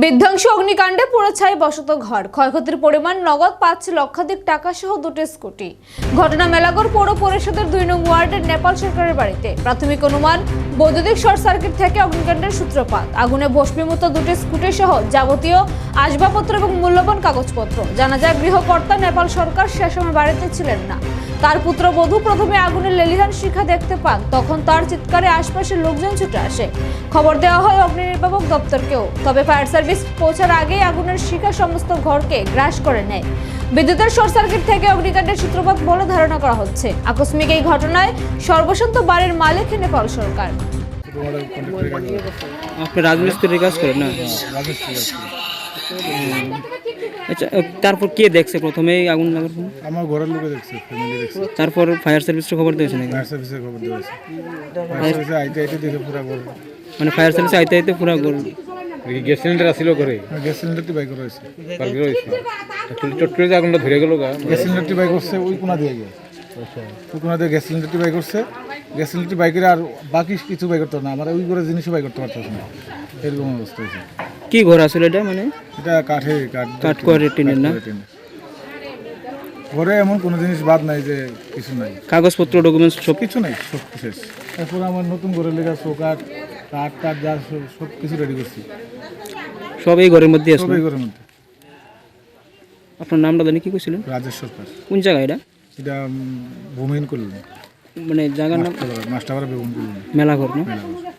বিধ্বংসী অগ্নিকাণ্ডে পুরো ছাই বসত ঘর। ক্ষয়ক্ষতির পরিমাণ নগদ পাঁচ লক্ষাধিক টাকা সহ দুটি স্কুটি। ঘটনা মেলাগড় পৌর পরিষদের দুই নং ওয়ার্ডের নেপাল সরকারের বাড়িতে। প্রাথমিক অনুমান বৈদ্যুতিক শর্ট সার্কিট থেকে অগ্নিকাণ্ডের সূত্রপাত। আগুনে ভস্মীভূত দুটি স্কুটি সহ যাবতীয় আসবাবপত্র এবং মূল্যবান কাগজপত্র। জানা যায়, গৃহকর্তা নেপাল সরকার সে সময় বাড়িতে ছিলেন না। তার পুত্র পুত্রবধূ প্রথমে আগুনের লেলিহান শিখা দেখতে পান। তখন তার চিৎকারে আশপাশের লোকজন ছুটে আসে। খবর দেওয়া হয়, অগ্নি নির্বাপক দপ্তরকেও। তবে ফায়ার সার্ভিস পৌঁছার আগেই আগুনের শিখা সমস্ত ঘরকে গ্রাস করে নেয়। বিদ্যুতের শর্ট সার্কিট থেকে অগ্নিকাণ্ডের সূত্রপাত বলে ধারণা করা হচ্ছে। আকস্মিক এই ঘটনায় সর্বশান্ত বাড়ির মালিক নেপাল সরকার। কাজ আপনি রাজমিস্ত্রির কাজ করেন না। আচ্ছা তারপর কে দেখছে প্রথমে আগুন লাগার পর? আমার ঘরের লোকে দেখছে ফ্যামিলি দেখছে। তারপর ফায়ার সার্ভিসের খবর দিয়েছে নাকি? ফায়ার সার্ভিসের খবর দেওয়া হয়েছে। ফায়ার সার্ভিসে আইতে আইতে দেখে পুরা ঘর। মানে ফায়ার সার্ভিস আইতে আইতে পুরো ঘর। গ্যাস সিলিন্ডার আসিল ঘরে গ্যাস সিলিন্ডারটি বাই করা হয়েছে পারবে রয়েছে চট করে যে আগুনটা ধরে গেল গা। গ্যাস সিলিন্ডারটি বাই করছে ওই কোনা দিয়ে গিয়ে ওই কোনা দিয়ে গ্যাস সিলিন্ডারটি বাই করছে গ্যাস সিলিন্ডারটি বাই করে আর বাকি কিছু বাই করতে না আমার ওই করে জিনিসও বাই করতে পারতেছে না এরকম অবস্থা হয়েছে কি ঘর আসলে এটা মানে? এটা কাঠে কাঠ কাঠ করে টিনের না? ঘরে এমন কোনো জিনিস বাদ নাই যে কিছু নাই। কাগজপত্র ডকুমেন্টস সব কিছু নাই সব শেষ। তারপর আমার নতুন ঘরে লেখা চৌকাঠ কাঠ টাট যা সব- সব কিছু রেডি করছি। সব এই ঘরের মধ্যে সব আসলো এই ঘরের মধ্যে। আপনার নামটা জানি কি কইছিলেন? রাজেশ সরকার। কোন জায়গা এটা? এটা ভূমিহীন করলেন মানে জায়গার নাম মাস্টারপাড়া বেগুন করলেন মেলা ঘর না? মেলা